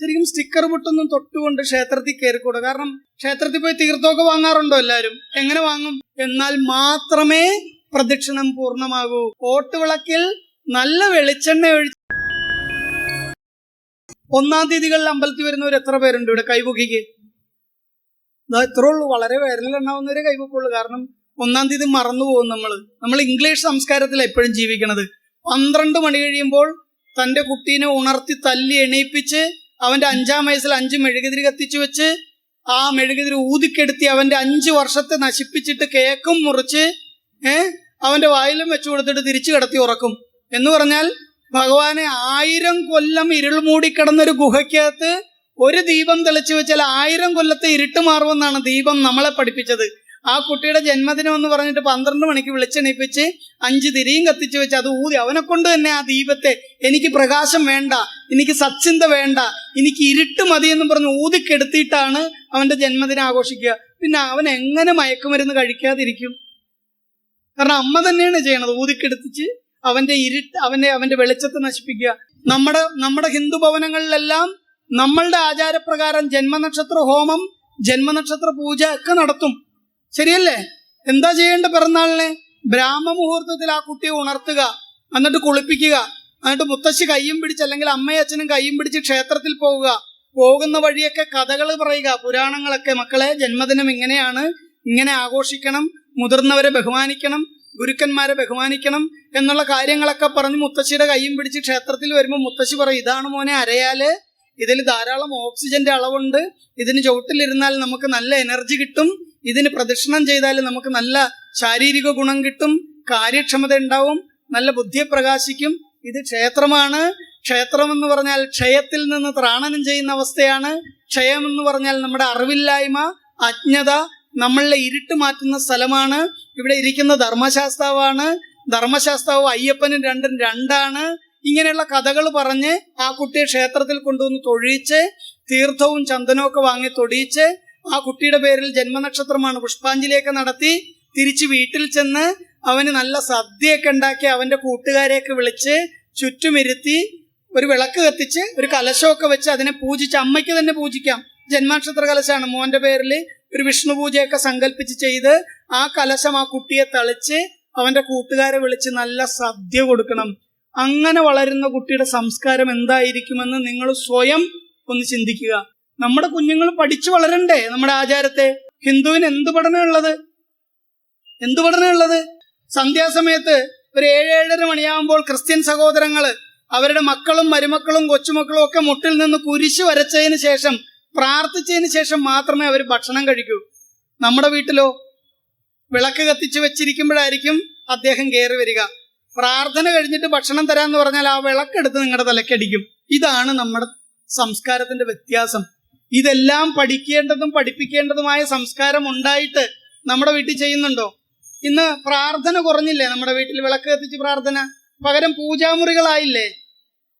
ശരിക്കും സ്റ്റിക്കർ പൊട്ടൊന്നും തൊട്ടുകൊണ്ട് ക്ഷേത്രത്തിൽ കയറിക്കൂടുക കാരണം ക്ഷേത്രത്തിൽ പോയി തീർത്ഥമൊക്കെ വാങ്ങാറുണ്ടോ എല്ലാവരും? എങ്ങനെ വാങ്ങും? എന്നാൽ മാത്രമേ പ്രദക്ഷിണം പൂർണമാകൂ. ഓട്ടുവിളക്കിൽ നല്ല വെളിച്ചെണ്ണ ഒഴിച്ച് ഒന്നാം തീയതികളിൽ അമ്പലത്തിൽ വരുന്നവർ എത്ര പേരുണ്ട് ഇവിടെ കൈപൊക്കിക്ക്? എത്ര ഉള്ളൂ. വളരെ വിരലിലെണ്ണാവുന്നവരെ കൈപൊക്കുള്ളൂ. കാരണം ഒന്നാം തീയതി മറന്നു പോകും നമ്മൾ നമ്മൾ ഇംഗ്ലീഷ് സംസ്കാരത്തിൽ എപ്പോഴും ജീവിക്കണത്. പന്ത്രണ്ട് മണി കഴിയുമ്പോൾ തന്റെ കുട്ടീനെ ഉണർത്തി തല്ലി എണീപ്പിച്ച് അവന്റെ അഞ്ചാം വയസ്സിൽ അഞ്ച് മെഴുകുതിരി കത്തിച്ചു വെച്ച് ആ മെഴുകുതിരി ഊതിക്കെടുത്തി അവന്റെ അഞ്ച് വർഷത്തെ നശിപ്പിച്ചിട്ട് കേക്കും മുറിച്ച് ഏഹ് അവന്റെ വായിലും വെച്ചു കൊടുത്തിട്ട് തിരിച്ചു കിടത്തി ഉറക്കും. എന്ന് പറഞ്ഞാൽ ഭഗവാനെ ആയിരം കൊല്ലം ഇരുൾ മൂടിക്കിടന്നൊരു ഗുഹയ്ക്കകത്ത് ഒരു ദീപം തെളിച്ചു വെച്ചാൽ ആയിരം കൊല്ലത്തെ ഇരുട്ട് മാറുമെന്നാണ് ദീപം നമ്മളെ പഠിപ്പിച്ചത്. ആ കുട്ടിയുടെ ജന്മദിനം എന്ന് പറഞ്ഞിട്ട് പന്ത്രണ്ട് മണിക്ക് വിളിച്ചെണീപ്പിച്ച് അഞ്ച് തിരിയും കത്തിച്ചു വെച്ച് അത് ഊതി. അവനെ കൊണ്ട് തന്നെ ആ ദീപത്തെ എനിക്ക് പ്രകാശം വേണ്ട എനിക്ക് സച്ചിന്ത വേണ്ട എനിക്ക് ഇരുട്ട് മതി എന്ന് പറഞ്ഞ് ഊതിക്കെടുത്തിയിട്ടാണ് അവന്റെ ജന്മദിനം ആഘോഷിക്കുക. പിന്നെ അവൻ എങ്ങനെ മയക്കുമരുന്ന് കഴിക്കാതിരിക്കും? കാരണം അമ്മ തന്നെയാണ് ചെയ്യണത് ഊതിക്കെടുത്തിച്ച് അവന്റെ ഇരുട്ട് അവന്റെ അവന്റെ വെളിച്ചത്തെ നശിപ്പിക്കുക. നമ്മുടെ നമ്മുടെ ഹിന്ദു ഭവനങ്ങളിലെല്ലാം നമ്മളുടെ ആചാരപ്രകാരം ജന്മനക്ഷത്ര ഹോമം ജന്മനക്ഷത്ര പൂജ ഒക്കെ നടത്തും. ശരിയല്ലേ? എന്താ ചെയ്യേണ്ട പിറന്നാളിന്? ബ്രാഹ്മ മുഹൂർത്തത്തിൽ ആ കുട്ടിയെ ഉണർത്തുക എന്നിട്ട് കുളിപ്പിക്കുക എന്നിട്ട് മുത്തശ്ശി കയ്യും പിടിച്ച് അല്ലെങ്കിൽ അമ്മയും അച്ഛനും കയ്യും പിടിച്ച് ക്ഷേത്രത്തിൽ പോവുക. പോകുന്ന വഴിയൊക്കെ കഥകൾ പറയുക പുരാണങ്ങളൊക്കെ. മക്കളെ ജന്മദിനം ഇങ്ങനെയാണ്. ഇങ്ങനെ ആഘോഷിക്കണം മുതിർന്നവരെ ബഹുമാനിക്കണം ഗുരുക്കന്മാരെ ബഹുമാനിക്കണം എന്നുള്ള കാര്യങ്ങളൊക്കെ പറഞ്ഞ് മുത്തശ്ശിയുടെ കയ്യും പിടിച്ച് ക്ഷേത്രത്തിൽ വരുമ്പോൾ മുത്തശ്ശി പറയും ഇതാണ് മോനെ അരയാൽ. ഇതിൽ ധാരാളം ഓക്സിജന്റെ അളവുണ്ട്. ഇതിന് ചുവട്ടിലിരുന്നാൽ നമുക്ക് നല്ല എനർജി കിട്ടും. ഇതിന് പ്രദക്ഷിണം ചെയ്താൽ നമുക്ക് നല്ല ശാരീരിക ഗുണം കിട്ടും. കാര്യക്ഷമത ഉണ്ടാവും. നല്ല ബുദ്ധിയെ പ്രകാശിക്കും. ഇത് ക്ഷേത്രമാണ്. ക്ഷേത്രം എന്ന് പറഞ്ഞാൽ ക്ഷയത്തിൽ നിന്ന് ത്രാണനം ചെയ്യുന്ന അവസ്ഥയാണ്. ക്ഷയം എന്ന് പറഞ്ഞാൽ നമ്മുടെ അറിവില്ലായ്മ അജ്ഞത നമ്മളെ ഇരുട്ട് മാറ്റുന്ന സ്ഥലമാണ്. ഇവിടെ ഇരിക്കുന്ന ധർമ്മശാസ്താവാണ്. ധർമ്മശാസ്താവ് അയ്യപ്പനും രണ്ടും രണ്ടാണ്. ഇങ്ങനെയുള്ള കഥകൾ പറഞ്ഞ് ആ കുട്ടിയെ ക്ഷേത്രത്തിൽ കൊണ്ടുവന്ന് തൊഴിയിച്ച് തീർത്ഥവും ചന്ദനവും ഒക്കെ വാങ്ങി തൊടിയിച്ച് ആ കുട്ടിയുടെ പേരിൽ ജന്മനക്ഷത്രമാണ് പുഷ്പാഞ്ജലിയൊക്കെ നടത്തി തിരിച്ച് വീട്ടിൽ ചെന്ന് അവന് നല്ല സദ്യയൊക്കെ ഉണ്ടാക്കി അവന്റെ കൂട്ടുകാരെയൊക്കെ വിളിച്ച് ചുറ്റുമിരുത്തി ഒരു വിളക്ക് കത്തിച്ച് ഒരു കലശമൊക്കെ വെച്ച് അതിനെ പൂജിച്ച് അമ്മയ്ക്ക് തന്നെ പൂജിക്കാം. ജന്മാക്ഷത്ര കലശമാണ്. മോന്റെ പേരിൽ ഒരു വിഷ്ണു പൂജയൊക്കെ സങ്കല്പിച്ച് ചെയ്ത് ആ കലശം ആ കുട്ടിയെ തളിച്ച് അവന്റെ കൂട്ടുകാരെ വിളിച്ച് നല്ല സദ്യ കൊടുക്കണം. അങ്ങനെ വളരുന്ന കുട്ടിയുടെ സംസ്കാരം എന്തായിരിക്കുമെന്ന് നിങ്ങൾ സ്വയം ഒന്ന് ചിന്തിക്കുക. നമ്മുടെ കുഞ്ഞുങ്ങൾ പഠിച്ചു വളരണ്ടേ നമ്മുടെ ആചാരത്തെ? ഹിന്ദുവിന് എന്ത് പഠനമുള്ളത് എന്ത് പഠനമുള്ളത് സന്ധ്യാസമയത്ത് ഒരു ഏഴ് ഏഴര മണിയാകുമ്പോൾ ക്രിസ്ത്യൻ സഹോദരങ്ങൾ അവരുടെ മക്കളും മരുമക്കളും കൊച്ചുമക്കളും ഒക്കെ മുട്ടിൽ നിന്ന് കുരിശ് വരച്ചതിന് ശേഷം പ്രാർത്ഥിച്ചതിന് ശേഷം മാത്രമേ അവർ ഭക്ഷണം കഴിക്കൂ. നമ്മുടെ വീട്ടിലോ? വിളക്ക് കത്തിച്ചു വെച്ചിരിക്കുമ്പോഴായിരിക്കും അദ്ദേഹം കയറി വരിക. പ്രാർത്ഥന കഴിഞ്ഞിട്ട് ഭക്ഷണം തരാന്ന് പറഞ്ഞാൽ ആ വിളക്കെടുത്ത് നിങ്ങളുടെ തലക്കടിക്കും. ഇതാണ് നമ്മുടെ സംസ്കാരത്തിന്റെ വ്യത്യാസം. ഇതെല്ലാം പഠിക്കേണ്ടതും പഠിപ്പിക്കേണ്ടതുമായ സംസ്കാരം ഉണ്ടായിട്ട് നമ്മുടെ വീട്ടിൽ ചെയ്യുന്നുണ്ടോ? ഇന്ന് പ്രാർത്ഥന കുറഞ്ഞില്ലേ നമ്മുടെ വീട്ടിൽ വിളക്ക് കത്തിച്ച് പ്രാർത്ഥന? പകരം പൂജാമുറികളായില്ലേ?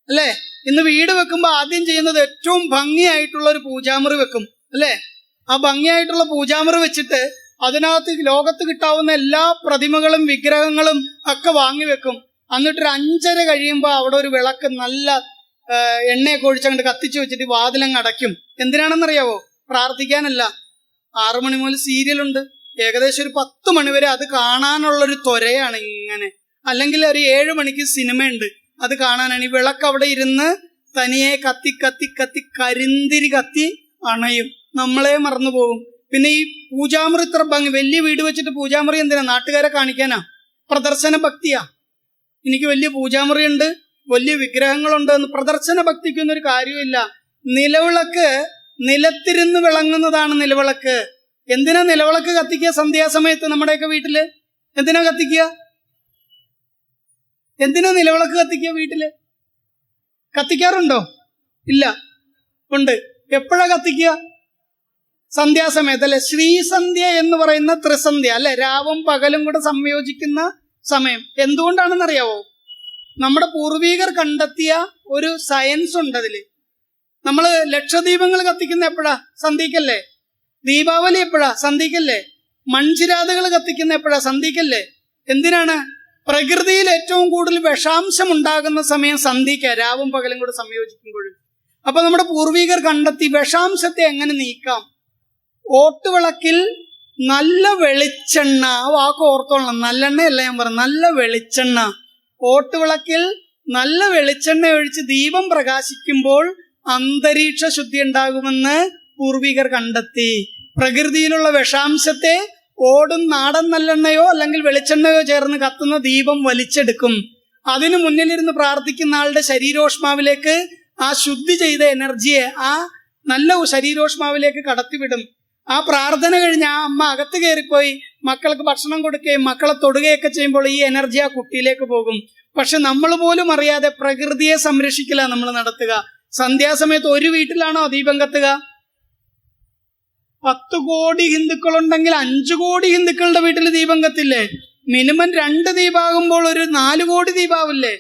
അല്ലേ? ഇന്ന് വീട് വെക്കുമ്പോൾ ആദ്യം ചെയ്യുന്നത് ഏറ്റവും ഭംഗിയായിട്ടുള്ള ഒരു പൂജാമുറി വെക്കും. അല്ലേ? ആ ഭംഗിയായിട്ടുള്ള പൂജാമുറി വെച്ചിട്ട് അതിനകത്ത് ലോകത്ത് കിട്ടാവുന്ന എല്ലാ പ്രതിമകളും വിഗ്രഹങ്ങളും ഒക്കെ വാങ്ങിവെക്കും എന്നിട്ട് ഒരു അഞ്ചര കഴിയുമ്പോൾ അവിടെ ഒരു വിളക്ക് നല്ല എണ്ണയൊക്കെ ഒഴിച്ചങ്ങോട്ട് കത്തിച്ചു വെച്ചിട്ട് വാതിലങ്ങ് അടയ്ക്കും. എന്തിനാണെന്നറിയാവോ? പ്രാർത്ഥിക്കാനല്ല. ആറു മണി മുതൽ സീരിയലുണ്ട്. ഏകദേശം ഒരു പത്ത് മണിവരെ അത് കാണാനുള്ളൊരു ത്വരയാണ് ഇങ്ങനെ. അല്ലെങ്കിൽ ഒരു ഏഴ് മണിക്ക് സിനിമയുണ്ട്. അത് കാണാനാണ്. ഈ വിളക്ക് അവിടെ ഇരുന്ന് തനിയെ കത്തി കത്തി കത്തി കരിന്തിരി കത്തി അണയും. നമ്മളെ മറന്നു പോകും പിന്നെ ഈ പൂജാമുറി ഇത്ര ഭംഗി വലിയ വീട് വെച്ചിട്ട് പൂജാമുറി എന്തിനാ? നാട്ടുകാരെ കാണിക്കാനാ. പ്രദർശന ഭക്തിയാ. എനിക്ക് വലിയ പൂജാമുറി ഉണ്ട് വലിയ വിഗ്രഹങ്ങളുണ്ട് എന്ന് പ്രദർശന ഭക്തിക്കൊന്നും ഒരു കാര്യമില്ല നിലവിളക്ക് നിലത്തിരുന്ന് വിളങ്ങുന്നതാണ് നിലവിളക്ക്. എന്തിനാ നിലവിളക്ക് കത്തിക്കുക സന്ധ്യാസമയത്ത് നമ്മുടെയൊക്കെ വീട്ടിൽ? എന്തിനാ കത്തിക്കുക? എന്തിനാ നിലവിളക്ക് കത്തിക്കുക വീട്ടിൽ? കത്തിക്കാറുണ്ടോ? ഇല്ല. ഉണ്ട്. എപ്പോഴാ കത്തിക്കുക? സന്ധ്യാസമയത്ത് അല്ലെ ശ്രീസന്ധ്യ എന്ന് പറയുന്ന ത്രിസന്ധ്യ അല്ലെ? രാവും പകലും കൂടെ സംയോജിക്കുന്ന സമയം. എന്തുകൊണ്ടാണെന്നറിയാവോ? നമ്മുടെ പൂർവീകർ കണ്ടെത്തിയ ഒരു സയൻസ് ഉണ്ട് അതിൽ. നമ്മൾ ലക്ഷദീപങ്ങൾ കത്തിക്കുന്ന എപ്പോഴാ? സന്ധിക്കല്ലേ ദീപാവലി എപ്പോഴാ? സന്ധിക്കല്ലേ മൺചിരാതുകൾ കത്തിക്കുന്ന എപ്പോഴാ? സന്ധിക്കല്ലേ എന്തിനാണ്? പ്രകൃതിയിൽ ഏറ്റവും കൂടുതൽ വിഷാംശം ഉണ്ടാകുന്ന സമയം സന്ധിക്ക രാവും പകലും കൂടെ സംയോജിക്കുമ്പോഴും. അപ്പൊ നമ്മുടെ പൂർവീകർ കണ്ടെത്തി വിഷാംശത്തെ എങ്ങനെ നീക്കാം? ഓട്ടുവിളക്കിൽ നല്ല വെളിച്ചെണ്ണ. ആ വാക്ക് ഓർത്തോളണം. നല്ലെണ്ണയല്ല ഞാൻ പറഞ്ഞു നല്ല വെളിച്ചെണ്ണ. ഓട്ടുവിളക്കിൽ നല്ല വെളിച്ചെണ്ണ ഒഴിച്ച് ദീപം പ്രകാശിക്കുമ്പോൾ അന്തരീക്ഷ ശുദ്ധി ഉണ്ടാകുമെന്ന് പൂർവികർ കണ്ടെത്തി. പ്രകൃതിയിലുള്ള വിഷാംശത്തെ ഓടും നാടൻ നല്ലെണ്ണയോ അല്ലെങ്കിൽ വെളിച്ചെണ്ണയോ ചേർന്ന് കത്തുന്ന ദീപം വലിച്ചെടുക്കും. അതിനു മുന്നിലിരുന്ന് പ്രാർത്ഥിക്കുന്ന ആളുടെ ശരീരോഷ്മാവിലേക്ക് ആ ശുദ്ധി ചെയ്ത എനർജിയെ ആ നല്ല ശരീരോഷ്മാവിലേക്ക് കടത്തിവിടും. ആ പ്രാർത്ഥന കഴിഞ്ഞ് ആ അമ്മ അകത്ത് കയറിപ്പോയി. മക്കൾക്ക് ഭക്ഷണം കൊടുക്കുകയും മക്കളെ തൊടുകയൊക്കെ ചെയ്യുമ്പോൾ ഈ എനർജി ആ കുട്ടിയിലേക്ക് പോകും. പക്ഷെ നമ്മൾ പോലും അറിയാതെ പ്രകൃതിയെ സംരക്ഷിക്കില്ല നമ്മൾ നടത്തുക. സന്ധ്യാസമയത്ത് ഒരു വീട്ടിലാണോ ദീപം കത്തുക? പത്ത് കോടി ഹിന്ദുക്കളുണ്ടെങ്കിൽ അഞ്ചു കോടി ഹിന്ദുക്കളുടെ വീട്ടിൽ ദീപം കത്തില്ലേ? മിനിമം രണ്ട് ദീപാകുമ്പോൾ ഒരു നാല് കോടി ദീപാവില്ലേ?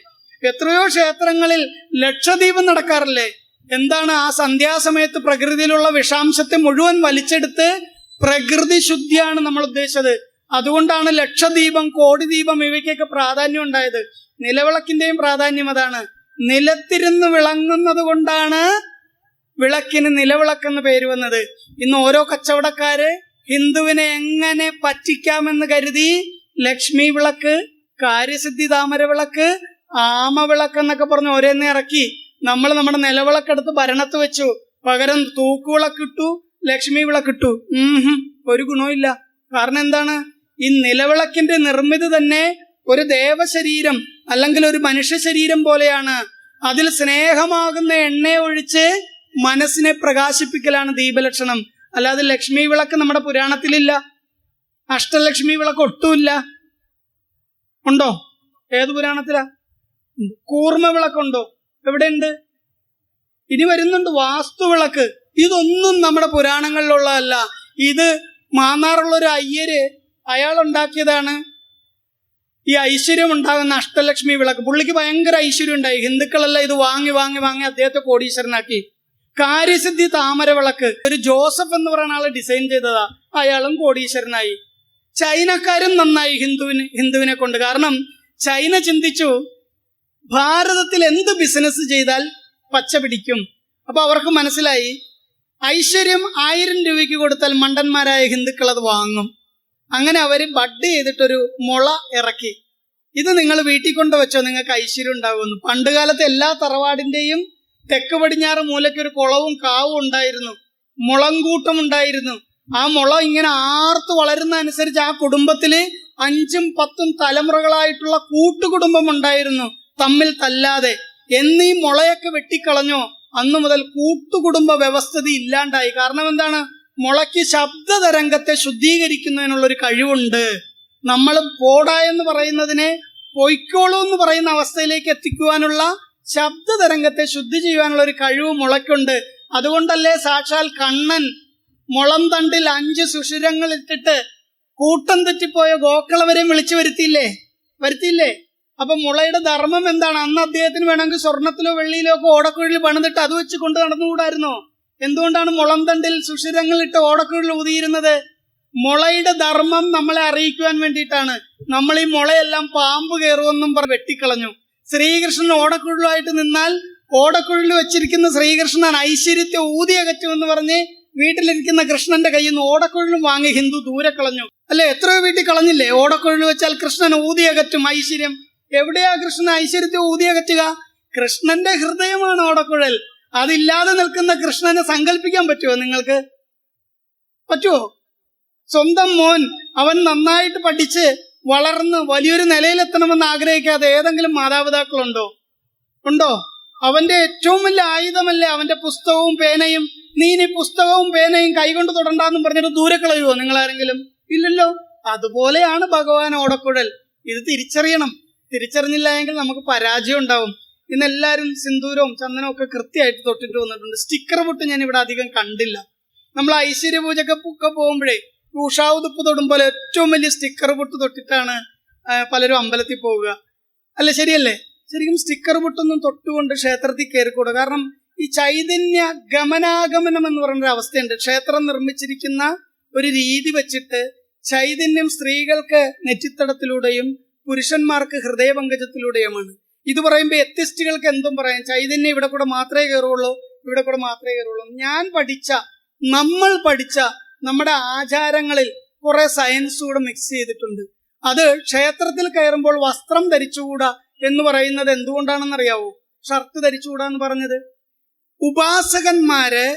എത്രയോ ക്ഷേത്രങ്ങളിൽ ലക്ഷദീപം നടക്കാറില്ലേ? എന്താണ് ആ സന്ധ്യാസമയത്ത് പ്രകൃതിയിലുള്ള വിഷാംശത്തെ മുഴുവൻ വലിച്ചെടുത്ത് പ്രകൃതി ശുദ്ധിയാണ് നമ്മൾ ഉദ്ദേശിച്ചത്. അതുകൊണ്ടാണ് ലക്ഷദ്വീപം കോടി ദീപം ഇവയ്ക്കൊക്കെ പ്രാധാന്യം ഉണ്ടായത്. നിലവിളക്കിന്റെയും പ്രാധാന്യം അതാണ്. നിലത്തിരുന്ന് വിളങ്ങുന്നത് കൊണ്ടാണ് വിളക്കിന് നിലവിളക്കെന്ന് പേര് വന്നത്. ഇന്ന് ഓരോ കച്ചവടക്കാര് ഹിന്ദുവിനെ എങ്ങനെ പറ്റിക്കാമെന്ന് കരുതി ലക്ഷ്മി വിളക്ക് കാര്യസിദ്ധി താമര വിളക്ക് ആമ വിളക്ക് എന്നൊക്കെ പറഞ്ഞ് ഓരോന്ന് ഇറക്കി നമ്മൾ നമ്മുടെ നിലവിളക്കെടുത്ത് ഭരണത്ത് വെച്ചു. പകരം തൂക്കുവിളക്കിട്ടു ലക്ഷ്മി വിളക്കിട്ടു ഒരു ഗുണവും കാരണം എന്താണ്? ഈ നിലവിളക്കിന്റെ നിർമ്മിതി തന്നെ ഒരു ദേവശരീരം അല്ലെങ്കിൽ ഒരു മനുഷ്യ ശരീരം പോലെയാണ്. അതിൽ സ്നേഹമാകുന്ന എണ്ണയെ ഒഴിച്ച് മനസ്സിനെ പ്രകാശിപ്പിക്കലാണ് ദീപലക്ഷണം. അല്ലാതെ ലക്ഷ്മി വിളക്ക് നമ്മുടെ പുരാണത്തിലില്ല. അഷ്ടലക്ഷ്മി വിളക്ക് ഒട്ടുമില്ല. ഉണ്ടോ? ഏത് പുരാണത്തിലാ. കൂർമ്മ വിളക്കുണ്ടോ? എവിടെയുണ്ട്? ഇനി വരുന്നുണ്ട് വാസ്തുവിളക്ക്. ഇതൊന്നും നമ്മുടെ പുരാണങ്ങളിലുള്ളതല്ല. ഇത് മാന്നാറുള്ള ഒരു അയ്യര് അയാൾ ഉണ്ടാക്കിയതാണ് ഈ ഐശ്വര്യം ഉണ്ടാകുന്ന അഷ്ടലക്ഷ്മി വിളക്ക്. പുള്ളിക്ക് ഭയങ്കര ഐശ്വര്യം ഉണ്ടായി. ഹിന്ദുക്കളെല്ലാം ഇത് വാങ്ങി വാങ്ങി വാങ്ങി അദ്ദേഹത്തെ കോടീശ്വരനാക്കി. കാര്യസിദ്ധി താമര വിളക്ക്. ഒരു ജോസഫ് എന്ന് പറയുന്ന ആൾ ഡിസൈൻ ചെയ്തതാ. അയാളും കോടീശ്വരനായി. ചൈനക്കാരും നന്നായി ഹിന്ദുവിന് ഹിന്ദുവിനെ കൊണ്ട്. കാരണം ചൈന ചിന്തിച്ചു ഭാരതത്തിൽ എന്ത് ബിസിനസ് ചെയ്താൽ പച്ച പിടിക്കും? അപ്പൊ അവർക്ക് മനസ്സിലായി ഐശ്വര്യം ആയിരം രൂപയ്ക്ക് കൊടുത്താൽ മണ്ടന്മാരായ ഹിന്ദുക്കൾ അത് വാങ്ങും. അങ്ങനെ അവർ ബഡ് ചെയ്തിട്ടൊരു മുള ഇറക്കി. ഇത് നിങ്ങൾ വീട്ടിൽ കൊണ്ട് വെച്ചോ നിങ്ങൾക്ക് ഐശ്വര്യം ഉണ്ടാകുമെന്ന് പണ്ട് കാലത്ത് എല്ലാ തറവാടിന്റെയും തെക്ക് പടിഞ്ഞാറ് മൂലയ്ക്ക് ഒരു കുളവും കാവും ഉണ്ടായിരുന്നു. മുളങ്കൂട്ടം ഉണ്ടായിരുന്നു. ആ മുള ഇങ്ങനെ ആർത്ത് വളരുന്ന അനുസരിച്ച് ആ കുടുംബത്തിൽ അഞ്ചും പത്തും തലമുറകളായിട്ടുള്ള കൂട്ടുകുടുംബം ഉണ്ടായിരുന്നു. തമ്മിൽ തല്ലാതെ എന്നീ മുളയൊക്കെ വെട്ടിക്കളഞ്ഞോ അന്നു മുതൽ കൂട്ടുകുടുംബ വ്യവസ്ഥിതി ഇല്ലാണ്ടായി. കാരണം എന്താണ്? മുളയ്ക്ക് ശബ്ദ തരംഗത്തെ ശുദ്ധീകരിക്കുന്നതിനുള്ള ഒരു കഴിവുണ്ട്. നമ്മൾ പോടാ എന്ന് പറയുന്നതിനെ പൊയ്ക്കോളൂ എന്ന് പറയുന്ന അവസ്ഥയിലേക്ക് എത്തിക്കുവാനുള്ള ശബ്ദ തരംഗത്തെ ശുദ്ധി ചെയ്യുവാനുള്ള ഒരു കഴിവ് മുളയ്ക്കുണ്ട്. അതുകൊണ്ടല്ലേ സാക്ഷാൽ കണ്ണൻ മുളം തണ്ടിൽ അഞ്ച് സുഷിരങ്ങൾ ഇട്ടിട്ട് കൂട്ടം തെറ്റിപ്പോയ ഗോക്കളവരെയും വിളിച്ചു വരുത്തിയില്ലേ? വരുത്തിയില്ലേ? അപ്പൊ മുളയുടെ ധർമ്മം എന്താണ്? അന്ന് അദ്ദേഹത്തിന് വേണമെങ്കിൽ സ്വർണത്തിലോ വെള്ളിയിലോ ഒക്കെ ഓടക്കുഴലിൽ പണിതിട്ട് അത് വെച്ച് കൊണ്ട് നടന്നുകൂടായിരുന്നോ? എന്തുകൊണ്ടാണ് മുളം തണ്ടിൽ സുഷിരങ്ങൾ ഇട്ട് ഓടക്കുഴലിൽ ഊതിയിരുന്നത്? മുളയുടെ ധർമ്മം നമ്മളെ അറിയിക്കുവാൻ വേണ്ടിയിട്ടാണ്. നമ്മൾ ഈ മുളയെല്ലാം പാമ്പ് കയറുമെന്നും പറഞ്ഞ് വെട്ടിക്കളഞ്ഞു. ശ്രീകൃഷ്ണൻ ഓടക്കുഴലുമായിട്ട് നിന്നാൽ ഓടക്കുഴലിൽ വെച്ചിരിക്കുന്ന ശ്രീകൃഷ്ണൻ ഐശ്വര്യത്തെ ഊതി അകറ്റുമെന്ന് പറഞ്ഞ് വീട്ടിലിരിക്കുന്ന കൃഷ്ണന്റെ കയ്യിൽ നിന്ന് ഓടക്കുഴലും വാങ്ങി ഹിന്ദു ദൂരെ കളഞ്ഞു. അല്ലെ? എത്രയോ വീട്ടിൽ കളഞ്ഞില്ലേ? ഓടക്കുഴൽ വെച്ചാൽ കൃഷ്ണൻ ഊതി അകറ്റും ഐശ്വര്യം. എവിടെയാ കൃഷ്ണൻ ഐശ്വര്യത്തെ ഊതിയ അകറ്റുക? കൃഷ്ണന്റെ ഹൃദയമാണ് ഓടക്കുഴൽ. അതില്ലാതെ നിൽക്കുന്ന കൃഷ്ണനെ സങ്കല്പിക്കാൻ പറ്റുമോ നിങ്ങൾക്ക്? പറ്റുമോ സ്വന്തം മോൻ അവൻ നന്നായിട്ട് പഠിച്ച് വളർന്ന് വലിയൊരു നിലയിലെത്തണമെന്ന് ആഗ്രഹിക്കാതെ ഏതെങ്കിലും മാതാപിതാക്കളുണ്ടോ? ഉണ്ടോ? അവന്റെ ഏറ്റവും വലിയ ആയുധമല്ലേ അവന്റെ പുസ്തകവും പേനയും? നീ ഇനി പുസ്തകവും പേനയും കൈകൊണ്ട് തുടണ്ടാന്നും പറഞ്ഞിട്ട് ദൂരെ കളയുമോ നിങ്ങൾ ആരെങ്കിലും ഇല്ലല്ലോ. അതുപോലെയാണ് ഭഗവാൻ ഓടക്കുഴൽ. ഇത് തിരിച്ചറിയണം. തിരിച്ചറിഞ്ഞില്ല എങ്കിൽ നമുക്ക് പരാജയം ഉണ്ടാവും. ഇന്ന് എല്ലാവരും സിന്ദൂരവും ചന്ദനവും ഒക്കെ കൃത്യമായിട്ട് തൊട്ടിട്ട് വന്നിട്ടുണ്ട്. സ്റ്റിക്കർ പൊട്ട് ഞാൻ ഇവിടെ അധികം കണ്ടില്ല. നമ്മൾ ഐശ്വര്യ പൂജക്ക് ഒക്കെ പോകുമ്പോഴേ ഉഷാവുതുപ്പ് തൊടുമ്പോൾ ഏറ്റവും വലിയ സ്റ്റിക്കർ പൊട്ട് തൊട്ടിട്ടാണ് പലരും അമ്പലത്തിൽ പോവുക. അല്ല ശരിയല്ലേ? ശരിക്കും സ്റ്റിക്കർ പൊട്ടൊന്നും തൊട്ടുകൊണ്ട് ക്ഷേത്രത്തിൽ കയറിക്കൂടുക കാരണം ഈ ചൈതന്യ ഗമനാഗമനം എന്ന് പറയുന്ന അവസ്ഥയുണ്ട്. ക്ഷേത്രം നിർമ്മിച്ചിരിക്കുന്ന ഒരു രീതി വെച്ചിട്ട് ചൈതന്യം സ്ത്രീകൾക്ക് നെറ്റിത്തടത്തിലൂടെയും പുരുഷന്മാർക്ക് ഹൃദയപങ്കജത്തിലൂടെയുമാണ്. ഇത് പറയുമ്പോൾ എത്തിസ്റ്റുകൾക്ക് എന്തും പറയാം. ചൈതന്യം ഇവിടെ കൂടെ മാത്രമേ കയറുള്ളൂ ഇവിടെ കൂടെ മാത്രമേ കയറുള്ളൂ. ഞാൻ പഠിച്ച നമ്മൾ പഠിച്ച നമ്മുടെ ആചാരങ്ങളിൽ കുറെ സയൻസ് കൂടെ മിക്സ് ചെയ്തിട്ടുണ്ട്. അത് ക്ഷേത്രത്തിൽ കയറുമ്പോൾ വസ്ത്രം ധരിച്ചുകൂടാ എന്ന് പറയുന്നത് എന്തുകൊണ്ടാണെന്നറിയാവോ? ഷർട്ട് ധരിച്ചുകൂടാ എന്ന് പറഞ്ഞത്? ഉപാസകന്മാര്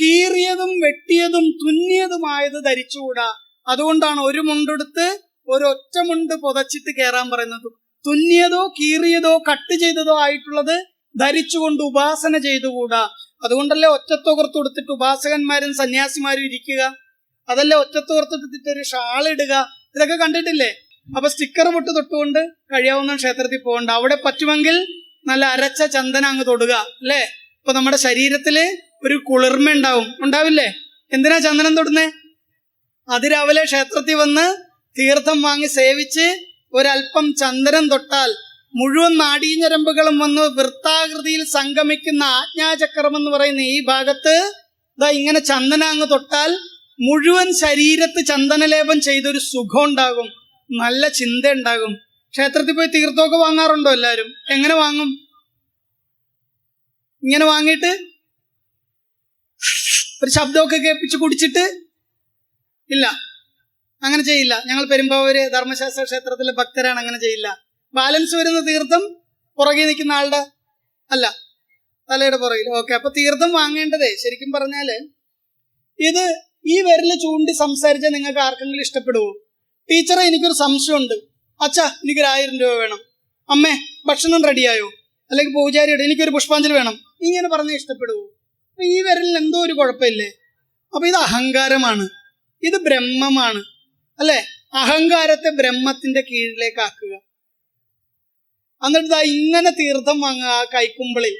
കീറിയതും വെട്ടിയതും തുന്നിയതുമായത് ധരിച്ചുകൂടാ. അതുകൊണ്ടാണ് ഒരു മുണ്ടെടുത്ത് ഒരൊറ്റ മുണ്ട് പുതച്ചിട്ട് കയറാൻ പറയുന്നത് തുന്നിയതോ കീറിയതോ കട്ട് ചെയ്തതോ ആയിട്ടുള്ളത് ധരിച്ചുകൊണ്ട് ഉപാസന ചെയ്തുകൂടാ. അതുകൊണ്ടല്ലേ ഒറ്റത്തുകർത്ത് കൊടുത്തിട്ട് ഉപാസകന്മാരും സന്യാസിമാരും ഇരിക്കുക? അതല്ലേ ഒറ്റത്തോർത്തെടുത്തിട്ട് ഒരു ഷാൾ ഇടുക? ഇതൊക്കെ കണ്ടിട്ടില്ലേ? അപ്പൊ സ്റ്റിക്കർ പൊട്ട് തൊട്ടുകൊണ്ട് കഴിയാവുന്ന ക്ഷേത്രത്തിൽ പോകണ്ട. അവിടെ പറ്റുമെങ്കിൽ നല്ല അരച്ച ചന്ദന അങ്ങ് തൊടുക അല്ലേ? ഇപ്പൊ നമ്മുടെ ശരീരത്തിൽ ഒരു കുളിർമ ഉണ്ടാവും. ഉണ്ടാവില്ലേ? എന്തിനാ ചന്ദനം തൊടുന്നേ? അതിരാവിലെ ക്ഷേത്രത്തിൽ വന്ന് തീർത്ഥം വാങ്ങി സേവിച്ച് ഒരല്പം ചന്ദനം തൊട്ടാൽ മുഴുവൻ നാടീഞ്ഞരമ്പുകളും വന്ന് വൃത്താകൃതിയിൽ സംഗമിക്കുന്ന ആജ്ഞാചക്രം എന്ന് പറയുന്ന ഈ ഭാഗത്ത് ഇതാ ഇങ്ങനെ ചന്ദന അങ്ങ് തൊട്ടാൽ മുഴുവൻ ശരീരത്ത് ചന്ദനലേപം ചെയ്തൊരു സുഖം ഉണ്ടാകും നല്ല ചിന്ത ഉണ്ടാകും ക്ഷേത്രത്തിൽ പോയി തീർത്ഥമൊക്കെ വാങ്ങാറുണ്ടോ എല്ലാവരും? എങ്ങനെ വാങ്ങും? ഇങ്ങനെ വാങ്ങിയിട്ട് ഒരു ശബ്ദമൊക്കെ കേൾപ്പിച്ച് കുടിച്ചിട്ട് ഇല്ല. അങ്ങനെ ചെയ്യില്ല. ഞങ്ങൾ പെരുമ്പാവൂര് ധർമ്മശാസ്ത്ര ക്ഷേത്രത്തിലെ ഭക്തരാണ് അങ്ങനെ ചെയ്യില്ല. ബാലൻസ് വരുന്ന തീർത്ഥം പുറകെ നിൽക്കുന്ന ആളുടെ അല്ല തലയുടെ പുറകിൽ. ഓക്കെ അപ്പൊ തീർത്ഥം വാങ്ങേണ്ടതേ. ശരിക്കും പറഞ്ഞാൽ ഇത് ഈ വിരൽ ചൂണ്ടി സംസാരിച്ചാൽ നിങ്ങൾക്ക് ആർക്കെങ്കിലും ഇഷ്ടപ്പെടുവോ? ടീച്ചറെ എനിക്കൊരു സംശയമുണ്ട്. അച്ഛാ എനിക്കൊരു ആയിരം രൂപ വേണം. അമ്മേ ഭക്ഷണം റെഡിയായോ അല്ലെങ്കിൽ പൂജാരിയുടെ എനിക്കൊരു പുഷ്പാഞ്ജലി വേണം. ഇങ്ങനെ പറഞ്ഞാൽ ഇഷ്ടപ്പെടുവോ? അപ്പൊ ഈ വിരലിൽ എന്തോ ഒരു കുഴപ്പമില്ലേ? അപ്പൊ ഇത് അഹങ്കാരമാണ്. ഇത് ബ്രഹ്മമാണ്. അല്ലെ? അഹങ്കാരത്തെ ബ്രഹ്മത്തിന്റെ കീഴിലേക്ക് ആക്കുക. എന്നിട്ട് ഇങ്ങനെ തീർത്ഥം വാങ്ങുക കൈക്കുമ്പിളിൽ.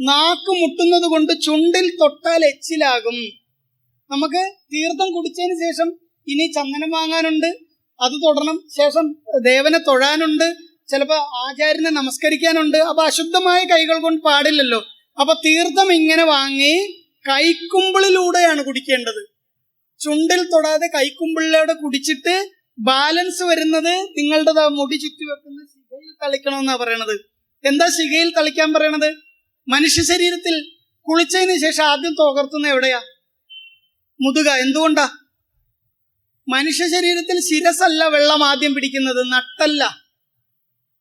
നാക്ക് മുട്ടുന്നത് കൊണ്ട് ചുണ്ടിൽ തൊട്ടാൽ എച്ചിലാകും. നമുക്ക് തീർത്ഥം കുടിച്ചതിന് ശേഷം ഇനി ചന്ദനം വാങ്ങാനുണ്ട്. അത് തൊടണം. ശേഷം ദേവനെ തൊഴാനുണ്ട്. ചിലപ്പോൾ ആചാര്യനെ നമസ്കരിക്കാനുണ്ട്. അപ്പൊ അശുദ്ധമായ കൈകൾ കൊണ്ട് പാടില്ലല്ലോ. അപ്പൊ തീർത്ഥം ഇങ്ങനെ വാങ്ങി കൈക്കുമ്പിളിലൂടെയാണ് കുടിക്കേണ്ടത്. ചുണ്ടിൽ തൊടാതെ കൈക്കുമ്പിളിലൂടെ കുടിച്ചിട്ട് ബാലൻസ് വരുന്നത് നിങ്ങളുടെ മുടി ചുറ്റി വെക്കുന്ന ശിഖയിൽ തളിക്കണമെന്നാ പറയണത്. എന്താ ശിഖയിൽ തളിക്കാൻ പറയണത്? മനുഷ്യ ശരീരത്തിൽ കുളിച്ചതിന് ശേഷം ആദ്യം തോകർത്തുന്ന എവിടെയാ? മുതുക എന്തുകൊണ്ടാ? മനുഷ്യ ശരീരത്തിൽ ശിരസല്ല വെള്ളം ആദ്യം പിടിക്കുന്നത് നട്ടല്ല.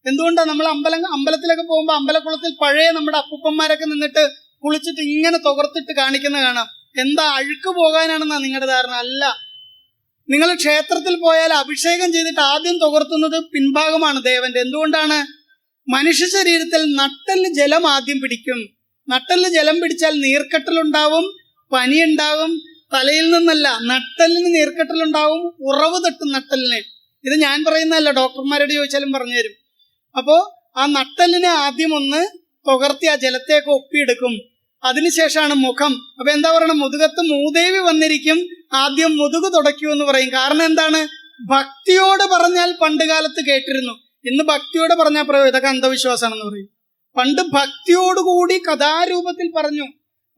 എന്തുകൊണ്ടാ നമ്മൾ അമ്പലം അമ്പലത്തിലൊക്കെ പോകുമ്പോൾ അമ്പലക്കുളത്തിൽ പഴയ നമ്മുടെ അപ്പൂപ്പന്മാരൊക്കെ നിന്നിട്ട് കുളിച്ചിട്ട് ഇങ്ങനെ തുകർത്തിട്ട് കാണിക്കുന്ന കാണാം. എന്താ അഴുക്ക് പോകാനാണെന്നാ നിങ്ങളുടെ ധാരണ? അല്ല. നിങ്ങൾ ക്ഷേത്രത്തിൽ പോയാൽ അഭിഷേകം ചെയ്തിട്ട് ആദ്യം തുകർത്തുന്നത് പിൻഭാഗമാണ് ദേവന്റെ. എന്തുകൊണ്ടാണ്? മനുഷ്യ ശരീരത്തിൽ നട്ടലിന് ജലം ആദ്യം പിടിക്കും. നട്ടലിന് ജലം പിടിച്ചാൽ നീർക്കെട്ടലുണ്ടാവും പനിയുണ്ടാവും തലയിൽ നിന്നല്ല നട്ടലിന് നീർക്കെട്ടലുണ്ടാവും ഉറവ് തട്ടും നട്ടലിന് ഇത് ഞാൻ പറയുന്നതല്ല ഡോക്ടർമാരോട് ചോദിച്ചാലും പറഞ്ഞു തരും. അപ്പോ ആ നട്ടലിനെ ആദ്യം ഒന്ന് പുകർത്തി ആ ജലത്തെയൊക്കെ ഒപ്പിയെടുക്കും. അതിനുശേഷമാണ് മുഖം. അപ്പൊ എന്താ പറയണം? മുതുകത്ത് മൂദേവി വന്നിരിക്കും. ആദ്യം മുതുക് തുടയ്ക്കൂ എന്ന് പറയും. കാരണം എന്താണ്? ഭക്തിയോട് പറഞ്ഞാൽ പണ്ട് കാലത്ത് കേട്ടിരുന്നു. ഇന്ന് ഭക്തിയോട് പറഞ്ഞാൽ പറയും ഇതൊക്കെ അന്ധവിശ്വാസമാണെന്ന് പറയും. പണ്ട് ഭക്തിയോടുകൂടി കഥാരൂപത്തിൽ പറഞ്ഞു.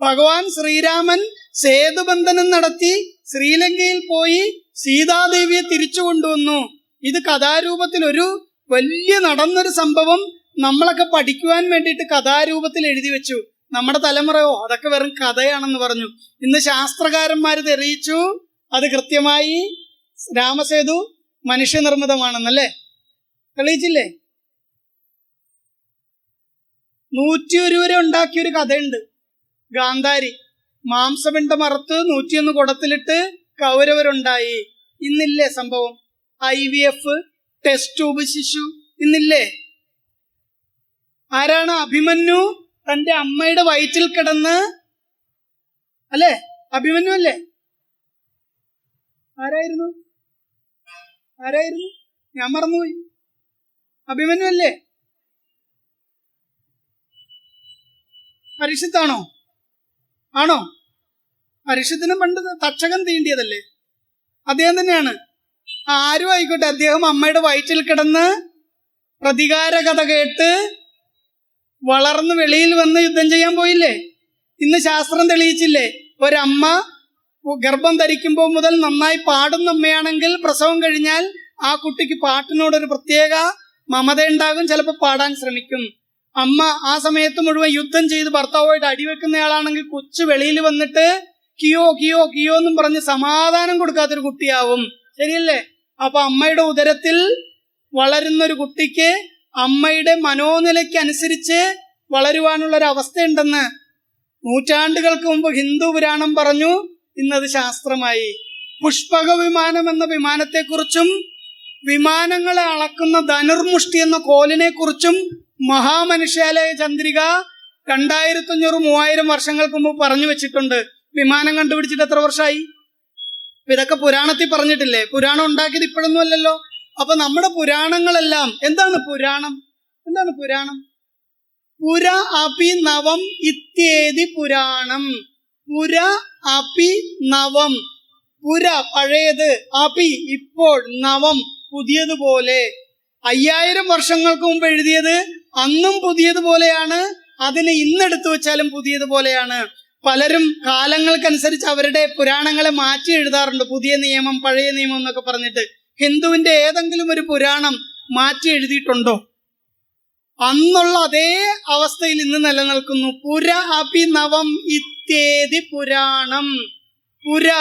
ഭഗവാൻ ശ്രീരാമൻ സേതുബന്ധനം നടത്തി ശ്രീലങ്കയിൽ പോയി സീതാദേവിയെ തിരിച്ചു കൊണ്ടുവന്നു. ഇത് കഥാരൂപത്തിൽ ഒരു വലിയ നടന്നൊരു സംഭവം നമ്മളൊക്കെ പഠിക്കുവാൻ വേണ്ടിയിട്ട് കഥാരൂപത്തിൽ എഴുതി വെച്ചു. നമ്മുടെ തലമുറയോ അതൊക്കെ വെറും കഥയാണെന്ന് പറഞ്ഞു. ഇന്ന് ശാസ്ത്രകാരന്മാർ തെളിയിച്ചു അത് കൃത്യമായി രാമസേതു മനുഷ്യനിർമ്മിതമാണെന്നല്ലേ? തെളിയിച്ചില്ലേ? നൂറ്റി ഒരു വരെ ഉണ്ടാക്കിയ ഒരു കഥയുണ്ട്. ഗാന്ധാരി മാംസപിണ്ട മറത്ത് നൂറ്റിയൊന്ന് കുടത്തിലിട്ട് കൗരവരുണ്ടായി. ഇന്നില്ലേ സംഭവം? I V F test tube ശിശു ഇന്നില്ലേ? ആരാണ് അഭിമന്യു? തന്റെ അമ്മയുടെ വയറ്റിൽ കിടന്ന് അല്ലേ? അഭിമന്യു അല്ലേ ആരായിരുന്നു? ആരായിരുന്നു? ഞാൻ മറന്നുപോയി. അഭിമന്യു അല്ലേ പരിഷത്താണോ ആണോ? പരീക്ഷത്തിന് പണ്ട് തക്ഷകൻ തീണ്ടിയതല്ലേ? അദ്ദേഹം തന്നെയാണ്. ആരും ആയിക്കോട്ടെ അദ്ദേഹം അമ്മയുടെ വയറ്റിൽ കിടന്ന് പ്രതികാര കഥ കേട്ട് വളർന്ന് വെളിയിൽ വന്ന് യുദ്ധം ചെയ്യാൻ പോയില്ലേ? ഇന്ന് ശാസ്ത്രം തെളിയിച്ചില്ലേ? ഒരമ്മ ഗർഭം ധരിക്കുമ്പോൾ മുതൽ നന്നായി പാടുന്ന അമ്മയാണെങ്കിൽ പ്രസവം കഴിഞ്ഞാൽ ആ കുട്ടിക്ക് പാട്ടിനോടൊരു പ്രത്യേക മമത ഉണ്ടാകും ചിലപ്പോൾ പാടാൻ ശ്രമിക്കും. അമ്മ ആ സമയത്ത് മുഴുവൻ യുദ്ധം ചെയ്ത് ഭർത്താവുമായിട്ട് അടിവെക്കുന്നയാളാണെങ്കിൽ കൊച്ചു വെളിയിൽ വന്നിട്ട് കിയോ കിയോ കിയോ എന്നും പറഞ്ഞ് സമാധാനം കൊടുക്കാത്തൊരു കുട്ടിയാവും. ശരിയല്ലേ? അപ്പൊ അമ്മയുടെ ഉദരത്തിൽ വളരുന്ന ഒരു കുട്ടിക്ക് അമ്മയുടെ മനോനിലയ്ക്ക് അനുസരിച്ച് വളരുവാനുള്ള ഒരു അവസ്ഥയുണ്ടെന്ന് നൂറ്റാണ്ടുകൾക്ക് മുമ്പ് ഹിന്ദു പുരാണം പറഞ്ഞു. ഇന്നത് ശാസ്ത്രമായി. പുഷ്പക വിമാനം എന്ന വിമാനത്തെക്കുറിച്ചും വിമാനങ്ങളെ അളക്കുന്ന ധനുർമുഷ്ടി എന്ന കോലിനെ കുറിച്ചും മഹാമനുഷ്യാലയ ചന്ദ്രിക രണ്ടായിരത്തി അഞ്ഞൂറ് മൂവായിരം വർഷങ്ങൾക്ക് മുമ്പ് പറഞ്ഞു വെച്ചിട്ടുണ്ട്. വിമാനം കണ്ടുപിടിച്ചിട്ട് എത്ര വർഷമായി ഇതൊക്കെ പുരാണത്തിൽ പറഞ്ഞിട്ടില്ലേ? പുരാണം ഉണ്ടാക്കിയത് ഇപ്പോഴൊന്നും അല്ലല്ലോ. അപ്പൊ നമ്മുടെ പുരാണങ്ങളെല്ലാം എന്താണ് പുരാണം? എന്താണ് പുരാണം? പുര അപി നവം ഇത്യേതി പുരാണം. പുര അപി നവം. പുര പഴയത് അപി ഇപ്പോൾ നവം പുതിയതുപോലെ. അയ്യായിരം വർഷങ്ങൾക്ക് മുമ്പ് എഴുതിയത് അന്നും പുതിയതുപോലെയാണ് അതിന് ഇന്നെടുത്തു വെച്ചാലും പുതിയതുപോലെയാണ്. പലരും കാലങ്ങൾക്കനുസരിച്ച് അവരുടെ പുരാണങ്ങളെ മാറ്റി എഴുതാറുണ്ട് പുതിയ നിയമം പഴയ നിയമം എന്നൊക്കെ പറഞ്ഞിട്ട്. ഹിന്ദുവിന്റെ ഏതെങ്കിലും ഒരു പുരാണം മാറ്റി എഴുതിയിട്ടുണ്ടോ? അന്നുള്ള അതേ അവസ്ഥയിൽ ഇന്ന് നിലനിൽക്കുന്നു. പുര അഭിനവം ഇത്യേതി പുരാണം. പുര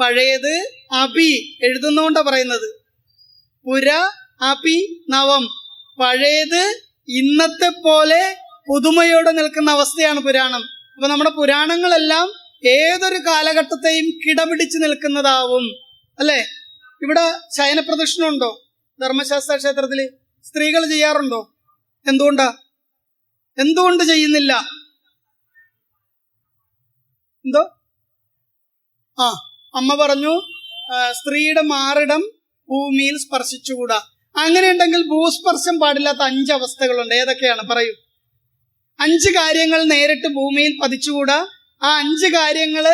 പഴയത് അഭി എഴുതുന്നോണ്ട പറയുന്നത്. പുര അഭി നവം പഴയത് ഇന്നത്തെ പോലെ പുതുമയോടെ നിൽക്കുന്ന അവസ്ഥയാണ് പുരാണം. അപ്പൊ നമ്മുടെ പുരാണങ്ങളെല്ലാം ഏതൊരു കാലഘട്ടത്തെയും കിടപിടിച്ച് നിൽക്കുന്നതാവും. അല്ലെ? ഇവിടെ ശയനപ്രദക്ഷിണം ഉണ്ടോ ധർമ്മശാസ്ത്ര ക്ഷേത്രത്തിൽ സ്ത്രീകൾ ചെയ്യാറുണ്ടോ? എന്തുകൊണ്ടാ? എന്തുകൊണ്ട് ചെയ്യുന്നില്ല? എന്തോ? ആ അമ്മ പറഞ്ഞു സ്ത്രീയുടെ മാറിടം ഭൂമിയിൽ സ്പർശിച്ചുകൂടാ. അങ്ങനെയുണ്ടെങ്കിൽ ഭൂസ്പർശം പാടില്ലാത്ത അഞ്ച് അവസ്ഥകളുണ്ട്. ഏതൊക്കെയാണ്? പറയൂ. അഞ്ച് കാര്യങ്ങൾ നേരിട്ട് ഭൂമിയിൽ പതിച്ചുകൂടാ. ആ അഞ്ച് കാര്യങ്ങൾ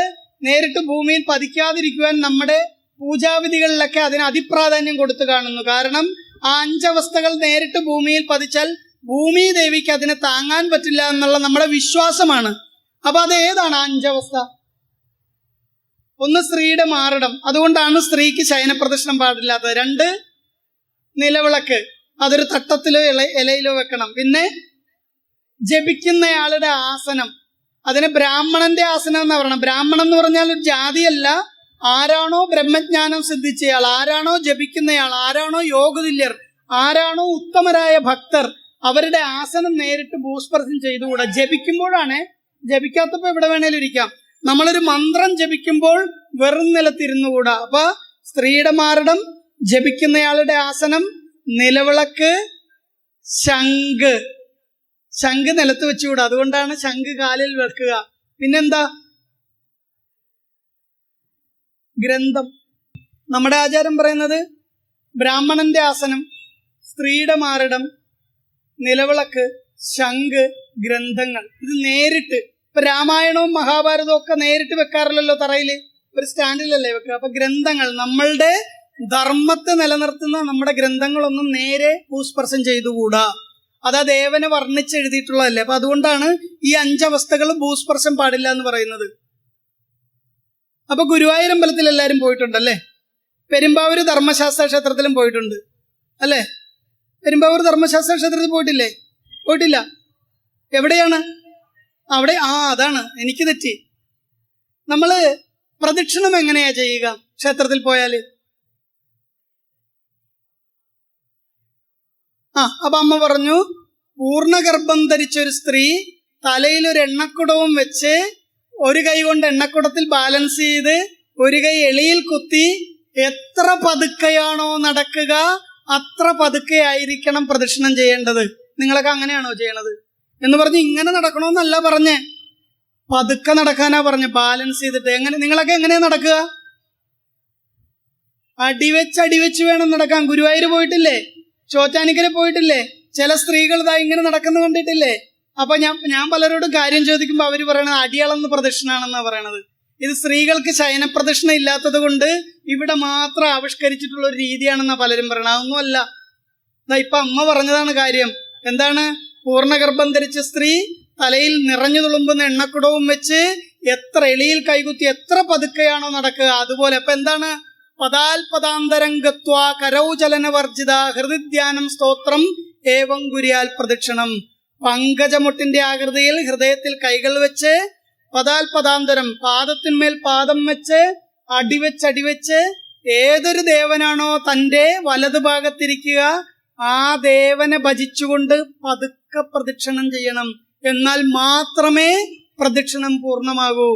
നേരിട്ട് ഭൂമിയിൽ പതിക്കാതിരിക്കുവാൻ നമ്മുടെ പൂജാവിധികളിലൊക്കെ അതിന് അതിപ്രാധാന്യം കൊടുത്തു കാണുന്നു. കാരണം ആ അഞ്ചവസ്ഥകൾ നേരിട്ട് ഭൂമിയിൽ പതിച്ചാൽ ഭൂമി ദേവിക്ക് അതിനെ താങ്ങാൻ പറ്റില്ല എന്നുള്ള നമ്മുടെ വിശ്വാസമാണ്. അപ്പൊ അത് ഏതാണ് അഞ്ചവസ്ഥ? ഒന്ന് സ്ത്രീയുടെ മാറിടം. അതുകൊണ്ടാണ് സ്ത്രീക്ക് ശയനപ്രദർശനം പാടില്ലാത്തത്. രണ്ട് നിലവിളക്ക്. അതൊരു തട്ടത്തിലോ ഇല ഇലയിലോ വെക്കണം. പിന്നെ ജപിക്കുന്നയാളുടെ ആസനം. അതിന് ബ്രാഹ്മണന്റെ ആസനം എന്ന് പറയണം ബ്രാഹ്മണൻ എന്ന് പറഞ്ഞാൽ ഒരു ജാതിയല്ല. ആരാണോ ബ്രഹ്മജ്ഞാനം സിദ്ധിച്ചയാൾ ആരാണോ ജപിക്കുന്നയാൾ ആരാണോ യോഗതുല്യർ ആരാണോ ഉത്തമരായ ഭക്തർ അവരുടെ ആസനം നേരിട്ട് ഭൂസ്പർശം ചെയ്തുകൂടാ. ജപിക്കുമ്പോഴാണ് ജപിക്കാത്തപ്പോ എവിടെ വേണേലും ഇരിക്കാം. നമ്മളൊരു മന്ത്രം ജപിക്കുമ്പോൾ വെറും നിലത്തിരുന്നുകൂടാ. അപ്പൊ സ്ത്രീയുടെ മാരടം ജപിക്കുന്നയാളുടെ ആസനം നിലവിളക്ക് ശംഖ്. ശംഖ് നിലത്ത് വെച്ചുകൂടാ. അതുകൊണ്ടാണ് ശംഖ് കാലിൽ വെക്കുക. പിന്നെന്താ? ഗ്രന്ഥം. നമ്മുടെ ആചാരം പറയുന്നത് ബ്രാഹ്മണന്റെ ആസനം സ്ത്രീയുടെ മാറിടം നിലവിളക്ക് ശംഖ് ഗ്രന്ഥങ്ങൾ. ഇത് നേരിട്ട് ഇപ്പൊ രാമായണവും മഹാഭാരതവും ഒക്കെ നേരിട്ട് വെക്കാറില്ലല്ലോ തറയിൽ? ഒരു സ്റ്റാൻഡിലല്ലേ വെക്കുക. അപ്പൊ ഗ്രന്ഥങ്ങൾ നമ്മളുടെ ധർമ്മത്തെ നിലനിർത്തുന്ന നമ്മുടെ ഗ്രന്ഥങ്ങളൊന്നും നേരെ ഭൂസ്പർശം ചെയ്തുകൂടാ. അത് ആ ദേവനെ വർണിച്ചെഴുതിയിട്ടുള്ളതല്ലേ? അപ്പൊ അതുകൊണ്ടാണ് ഈ അഞ്ചവസ്ഥകൾ ഭൂസ്പർശം പാടില്ല എന്ന് പറയുന്നത്. അപ്പൊ ഗുരുവായൂരമ്പലത്തിൽ എല്ലാവരും പോയിട്ടുണ്ടല്ലേ? പെരുമ്പാവൂർ ധർമ്മശാസ്ത്ര ക്ഷേത്രത്തിലും പോയിട്ടുണ്ട്. അല്ലേ? പെരുമ്പാവൂർ ധർമ്മശാസ്ത്ര ക്ഷേത്രത്തിൽ പോയിട്ടില്ലേ? പോയിട്ടില്ല. എവിടെയാണ്? അവിടെ ആ അതാണ്. എനിക്ക് തെറ്റി. നമ്മൾ പ്രദക്ഷിണം എങ്ങനെയാ ചെയ്യുക ക്ഷേത്രത്തിൽ പോയാൽ? ആ അപ്പൊ അമ്മ പറഞ്ഞു പൂർണഗർഭം ധരിച്ച ഒരു സ്ത്രീ തലയിൽ ഒരു എണ്ണക്കുടവും വെച്ച് ഒരു കൈ കൊണ്ട് എണ്ണക്കുടത്തിൽ ബാലൻസ് ചെയ്ത് ഒരു കൈ എളിയിൽ കുത്തി എത്ര പതുക്കെയാണോ നടക്കുക അത്ര പതുക്കെ ആയിരിക്കണം പ്രദക്ഷിണം ചെയ്യേണ്ടത്. നിങ്ങളൊക്കെ അങ്ങനെയാണോ ചെയ്യണത്? എന്ന് പറഞ്ഞ് ഇങ്ങനെ നടക്കണമെന്നല്ല പറഞ്ഞേ. പതുക്കെ നടക്കാനാ പറഞ്ഞു ബാലൻസ് ചെയ്തിട്ട്. എങ്ങനെ നിങ്ങളൊക്കെ എങ്ങനെയാ നടക്കുക? അടിവെച്ച് അടിവെച്ച് വേണം നടക്കാൻ. ഗുരുവായൂർ പോയിട്ടില്ലേ? ചോറ്റാനിക്കര പോയിട്ടില്ലേ? ചില സ്ത്രീകൾ ഇതാ ഇങ്ങനെ നടക്കുന്നത് കണ്ടിട്ടില്ലേ? അപ്പൊ ഞാൻ ഞാൻ പലരോടും കാര്യം ചോദിക്കുമ്പോൾ അവർ പറയണത് അടിയളന്ന് പ്രദക്ഷിണാണെന്നാ പറയണത്. ഇത് സ്ത്രീകൾക്ക് ശയന പ്രദക്ഷിണ ഇല്ലാത്തത് കൊണ്ട് ഇവിടെ മാത്രം ആവിഷ്കരിച്ചിട്ടുള്ള ഒരു രീതിയാണെന്നാ പലരും പറയണത്. അതൊന്നുമല്ല ഇപ്പൊ അമ്മ പറഞ്ഞതാണ് കാര്യം. എന്താണ്? പൂർണഗർഭം ധരിച്ച സ്ത്രീ തലയിൽ നിറഞ്ഞു തുളുമ്പുന്ന എണ്ണക്കുടവും വെച്ച് എത്ര എളിയിൽ കൈകുത്തി എത്ര പതുക്കെയാണോ നടക്കുക. അതുപോലെ അപ്പൊ എന്താണ്? പദാൽപദാന്തരംഗത്വ കരൗചലന വർജിത ഹൃദിധ്യാനം സ്തോത്രം ഏവം ഗുരിയാൽ പ്രദക്ഷിണം. പങ്കജമുട്ടിന്റെ ആകൃതിയിൽ ഹൃദയത്തിൽ കൈകൾ വെച്ച് പതാൽ പദാന്തരം പാദത്തിന്മേൽ പാദം വെച്ച് അടിവെച്ച് അടിവെച്ച് ഏതൊരു ദേവനാണോ തന്റെ വലതുഭാഗത്തിരിക്കുക ആ ദേവനെ ഭജിച്ചുകൊണ്ട് പതുക്കെ പ്രദക്ഷിണം ചെയ്യണം. എന്നാൽ മാത്രമേ പ്രദക്ഷിണം പൂർണമാകൂ.